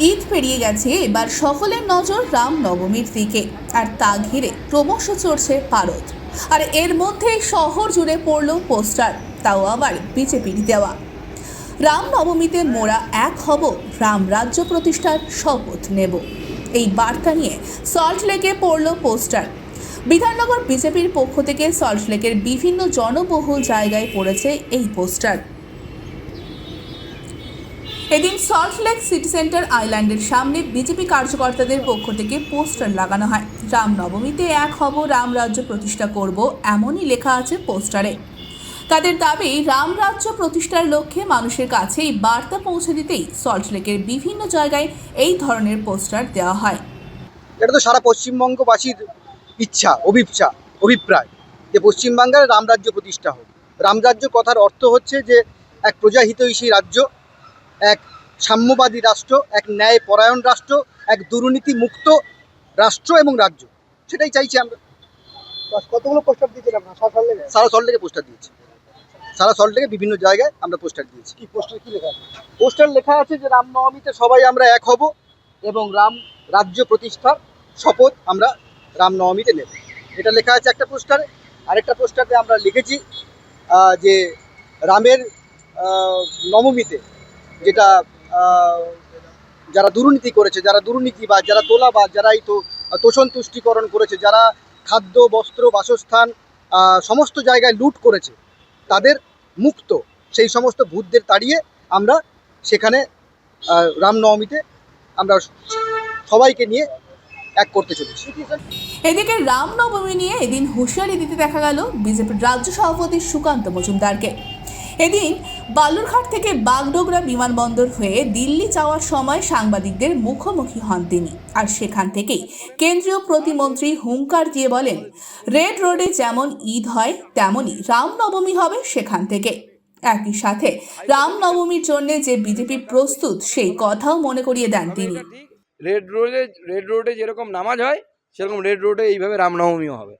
ঈদ পেরিয়ে গেছে, এবার সকলের নজর রাম নবমীর দিকে। আর তা ঘিরে ক্রমশ চড়ছে পারদ। আর এর মধ্যে শহর জুড়ে পড়ল পোস্টার, তাও আবার বিজেপির দেওয়া। রাম নবমীতে মোরা এক হব, রাম রাজ্য প্রতিষ্ঠার শপথ নেব। এই বার্তা নিয়ে সল্ট লেকে পড়ল পোস্টার। বিধাননগর বিজেপির পক্ষ থেকে সল্ট লেকের বিভিন্ন জনবহুল জায়গায় পড়েছে এই পোস্টার। এদিন সল্ট লেক সিটি সেন্টার আইল্যান্ডের সামনে বিজেপি কার্যকর্তাদের পক্ষ থেকে পোস্টার লাগানো হয়। রাম নবমীতে এক হব রাম রাজ্য প্রতিষ্ঠা করব, এমনই লেখা আছে পোস্টারে। তাদের দাবি, রাম রাজ্য প্রতিষ্ঠার লক্ষ্যে মানুষের কাছে এই বার্তা পৌঁছে দিতেই সল্ট লেকের বিভিন্ন জায়গায় এই ধরনের পোস্টার দেওয়া হয়। এটা তো সারা পশ্চিমবঙ্গবাসীর ইচ্ছা, অভিপ্সা, অভিপ্রায় যে পশ্চিমবাংলার রামরাজ্য প্রতিষ্ঠা হোক। রামরাজ্য কথার অর্থ হচ্ছে যে এক প্রজাহিতৈষী রাজ্য এক সাম্যবাদী রাষ্ট্র এক ন্যায় পরায়ণ রাষ্ট্র এক দুর্নীতি মুক্ত রাষ্ট্র এবং রাজ্য। সেটাই চাইছি আমরা। কতগুলো পোস্টার দিয়েছিলাম সারা সল্ট লেকে পোস্টার দিয়েছি। সারা সল্ট লেকে বিভিন্ন জায়গায় আমরা পোস্টার দিয়েছি। কি পোস্টার কি লেখা আছে? পোস্টার লেখা আছে যে রামনবমীতে সবাই আমরা এক হব এবং রাম রাজ্য প্রতিষ্ঠার শপথ আমরা রামনবমীতে নেব। এটা লেখা আছে একটা পোস্টারে। আরেকটা পোস্টারে আমরা লিখেছি যে রামের নবমীতে যেটা যারা দুর্নীতি করেছে, যারা দুর্নীতি বা যারা তোলা বা যারা এই তো তোষণ তুষ্টিকরণ করেছে, যারা খাদ্য, বস্ত্র, বাসস্থান সমস্ত জায়গায় লুট করেছে, তাদের মুক্ত, সেই সমস্ত ভূতদের তাড়িয়ে আমরা সেখানে রামনবমীতে আমরা সবাইকে নিয়ে এক করতে চলেছি। এদিকে রামনবমী নিয়ে এদিন হুঁশিয়ারি দিতে দেখা গেল বিজেপির রাজ্য সভাপতি সুকান্ত মজুমদারকে। এদিন বালুরঘাট থেকে বাগডোগরা বিমানবন্দর হয়ে দিল্লি যাওয়ার সময় সাংবাদিকদের মুখোমুখি হন তিনি। আর সেখান থেকেই কেন্দ্রীয় প্রতিমন্ত্রী হুঙ্কার দিয়ে বলেন, রেড রোডে যেমন ঈদ হয়, তেমনই রামনবমী হবে সেখান থেকে। একই সাথে রামনবমীর জন্য যে বিজেপি প্রস্তুত, সেই কথাও মনে করিয়ে দেন তিনি। রেড রোডে রেড রোডে যেরকম নামাজ হয়, সেরকম রেড রোডে এইভাবে রামনবমীও হবে।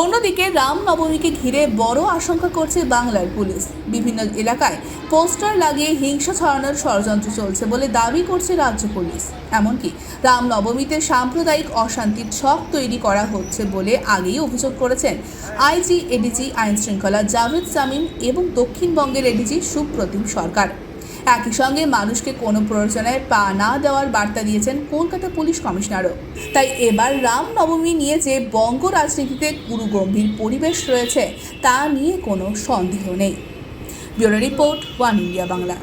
অন্যদিকে রামনবমীকে ঘিরে বড় আশঙ্কা করছে বাংলার পুলিশ। বিভিন্ন এলাকায় পোস্টার লাগিয়ে হিংসা ছড়ানোর ষড়যন্ত্র চলছে বলে দাবি করছে রাজ্য পুলিশ। এমনকি রামনবমীতে সাম্প্রদায়িক অশান্তির ছক তৈরি করা হচ্ছে বলে আগেই অভিযোগ করেছেন আইজি, এডিজি, আইনশৃঙ্খলা, জাভেদ সামিম এবং দক্ষিণবঙ্গের এডিজি সুপ্রতিম সরকার। একই সঙ্গে মানুষকে কোনো প্ররোচনায় পা না দেওয়ার বার্তা দিয়েছেন কলকাতা পুলিশ কমিশনারও। তাই এবার রামনবমী নিয়ে যে বঙ্গ রাজনীতিতে গুরুগম্ভীর পরিবেশ রয়েছে, তা নিয়ে কোনো সন্দেহ নেই। Bureau report, One India Bangla.